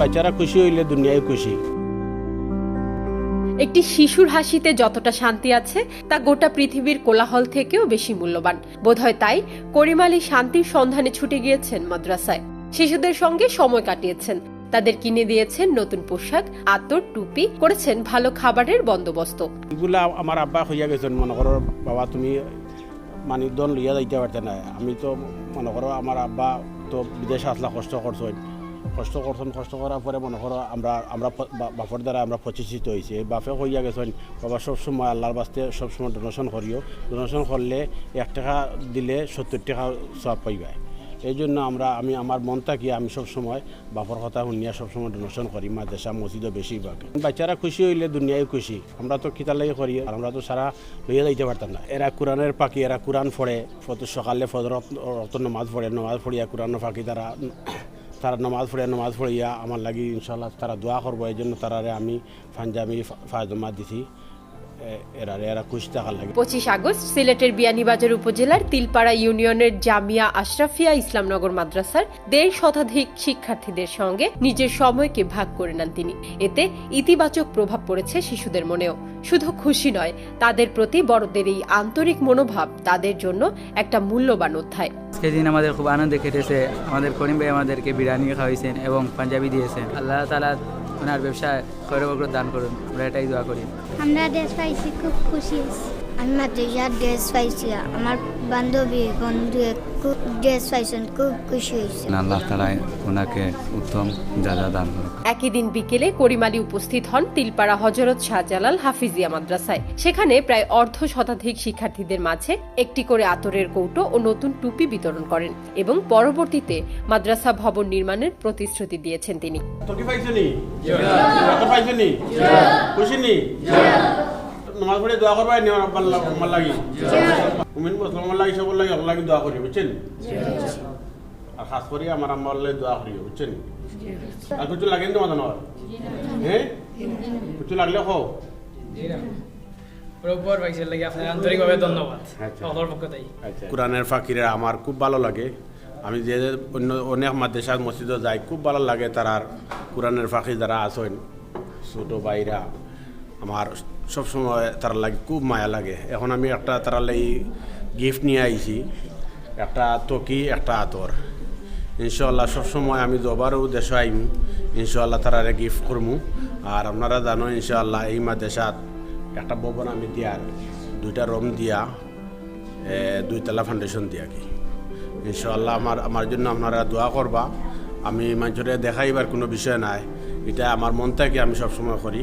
বাচ্চারা খুশি হইলে দুনিয়ায় খুশি একটি শিশুর হাসিতে যতটা শান্তি আছে তা গোটা পৃথিবীর কোলাহল থেকেও বেশি মূল্যবান। বোধহয় তাই করিম আলী শান্তির সন্ধানে ছুটে গিয়েছেন মাদ্রাসায়। শিশুদের সঙ্গে সময় কাটিয়েছেন। তাদের কিনে দিয়েছেন নতুন পোশাক আতর টুপি করেছেন ভালো খাবারের বন্দোবস্ত। এগুলা আমার আব্বা হইয়া গেছেন মনে করো বাবা তুমি মানিক দন লইয়া যাইতে পারতে নাই আমি তো মনে করো আমার আব্বা তো বিদেশে আসলা কষ্ট করছেন। কষ্ট করছেন, কষ্ট করার পরে মনে করো আমরা আমরা বাপের দ্বারা আমরা প্রতিষ্ঠিত হয়েছি। এই বাপে হইয়া গেছেন, বাবা সবসময় আল্লাহর বাস্তে সবসময় ডোনেশন করিও। ডোনেশন করলে এক টাকা দিলে সত্তর টাকা সব পাইবা। এই জন্য আমরা, আমি, আমার মন থাকি আমি সবসময় বাপর কথা শুনিয়া সবসময় ডোনেশন করি, মা মাদ্রাসা মসজিদও বেশিরভাগ বাচ্চারা খুশি হইলে দুনিয়ায় খুশি, আমরা তো কিতালাই করি? আর আমরা তো সারা লইয়া যাইতে পারতাম না। এরা কোরআনের পাখি, এরা কোরআন ফত, সকালে ফজর অত নমাজ পড়ে, নমাজ পড়িয়া কোরআনের পাখি তারা তারা নমাজ পড়ে নমাজ পড়িয়া আমার লাগি ইনশাল্লাহ তারা দোয়া করব। এই জন্য তারারে আমি ফাঞ্জাবি ফায়দমা দিছি। এ- এরা খুশি থাকার লাগে পঁচিশ আগস্ট সিলেটের বিয়ানীবাজার উপজেলার তিলপাড়া ইউনিয়নের জামিয়া আশরাফিয়া ইসলামনগর মাদ্রাসার দেড় শতাধিক শিক্ষার্থীদের সঙ্গে নিজের সময়কে ভাগ করে নেন তিনি। এতে ইতিবাচক প্রভাব পড়েছে শিশুদের মনেও। শুধু খুশি নয় তাদের প্রতি বড়দের এই আন্তরিক মনোভাব তাদের জন্য একটা মূল্যবান অধ্যায়। আজকের দিন আমাদের খুব আনন্দ কেটেছে। আমাদের করিম ভাই আমাদেরকে বিরিয়ানি খাওয়াইছেন এবং পাঞ্জাবি দিয়েছেন। আল্লাহ তালা ওনার ব্যবসায় খৈরবগ্র দান করুন। আমরা এটাই দোয়া করি। আমরা দেশ পাইছি, খুব খুশি হয়েছি আমি মাদ্রাসার ড্রেস পাইছি। আমার বান্ধবী বন্ধু খুব ড্রেস পাইছেন খুব খুশি হয়েছে। আল্লাহ তালা ওনাকে উত্তম যা দান একই দিন বিকেলে করিম আলী উপস্থিত হন তিলপাড়া হজরত শাহজালাল হাফিজিয়া মাদ্রাসায়। সেখানে প্রায় অর্ধ শতাধিক শিক্ষার্থীদের মাঝে একটি করে আতরের কৌটো ও নতুন টুপি বিতরণ করেন এবং পরবর্তীতে মাদ্রাসা ভবন নির্মাণের প্রতিশ্রুতি দিয়েছেন তিনি। খুশি নমাজ পড়ে দোয়া করবাই নি আমার লা- আমার লাগি। উমিন মুসলমান লাগি সবার লাগি আল্লাহ লাগি দোয়া করি বুঝছেন? আর খাস করে আমার আম্মার লাগি দোয়া করি বুঝছেন? আর কিছু লাগেনি তোমাদের নয়? হ্যাঁ কিছু লাগলে লাগে আন্তরিকভাবে ধন্যবাদ। আচ্ছা। কোরআনের ফাকিরা আমার খুব ভালো লাগে। আমি যে অন্য অনেক মাদ্রাসা মসজিদে যাই খুব ভালো লাগে তারার কোরআনের ফাঁকি যারা আছেন ছোটো ভাইরা আমার সবসময় তার লাগে খুব মায়া লাগে। এখন আমি একটা তারা লাগি গিফট নিয়ে আইছি, একটা তকি একটা আতর। ইনশাল্লাহ সবসময় আমি জবারও দেশ আইম ইনশাল্লাহ তারারে গিফট করমু। আর আপনারা জানো ইনশাল্লাহ এই মা দেশাত একটা ভবন আমি দিয়ার, দুইটা রুম দিয়া দুইতলা ফাউন্ডেশন দিয়া কি। ইনশাল্লাহ আমার আমার জন্য আপনারা দোয়া করবা। আমি মানুষরে দেখাইবার কোনো বিষয় নাই। এটা আমার মন থেকে আমি সবসময় করি।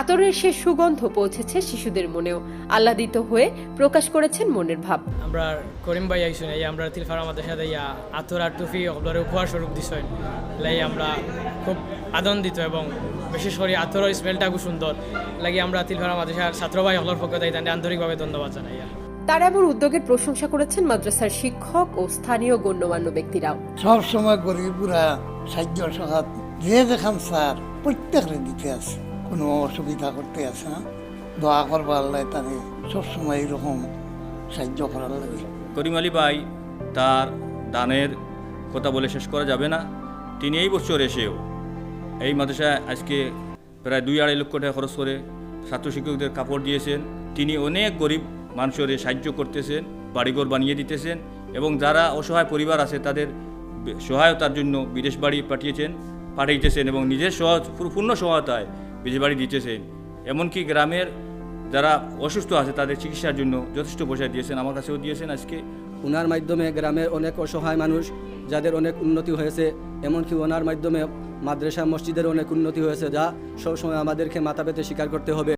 আতরের সে সুগন্ধ পৌঁছেছে শিশুদের মনেও। আহ্লাদিত হয়ে প্রকাশ করেছেন মনের ভাব। আমরা করিম ভাই আইসুন এই আমরা তিলফার আমাদের সাথে ইয়া আতর আর টুফি আপনার উপহার স্বরূপ দিছেন। লাই আমরা খুব আনন্দিত এবং বিশেষ করে আতরের স্মেলটা খুব সুন্দর। লাগে আমরা তিলফার আমাদের ছাত্র ভাই সকলের পক্ষ থেকে তাদের আন্তরিকভাবে ধন্যবাদ জানাই। তার এমন উদ্যোগের প্রশংসা করেছেন মাদ্রাসার শিক্ষক ও স্থানীয় গণ্যমান্য ব্যক্তিরাও। সব সময় গরিবরা সাহায্য সহাত যে দেখান স্যার প্রত্যেকের দিতে আছে। কোনো অসুবিধা করতে আছে না। দোয়া করবা আল্লাহ তাকে সবসময় এরকম সাহায্য করার লাগে। করিম আলী ভাই, তার দানের কথা বলে শেষ করা যাবে না। তিনি এই বছর এসেও এই মাদ্রাসায় আজকে প্রায় দুই আড়াই লক্ষ টাকা খরচ করে ছাত্র শিক্ষকদের কাপড় দিয়েছেন। তিনি অনেক গরিব মানুষের সাহায্য করতেছেন, বাড়িঘর বানিয়ে দিতেছেন এবং যারা অসহায় পরিবার আছে তাদের সহায়তার জন্য বিদেশ বাড়ি পাঠিয়েছেন। পাঠাইতেছেন এবং নিজের সহজ পূর্ণ সহায়তায় বিজে বাড়ি দিতেছেন। এমনকি গ্রামের যারা অসুস্থ আছে, তাদের চিকিৎসার জন্য যথেষ্ট পয়সা দিয়েছেন, আমার কাছেও দিয়েছেন আজকে। ওনার মাধ্যমে গ্রামের অনেক অসহায় মানুষ, যাদের অনেক উন্নতি হয়েছে, এমনকি ওনার মাধ্যমে মাদ্রাসা, মসজিদের অনেক উন্নতি হয়েছে, যা সবসময় আমাদেরকে মাথা পেতে স্বীকার করতে হবে।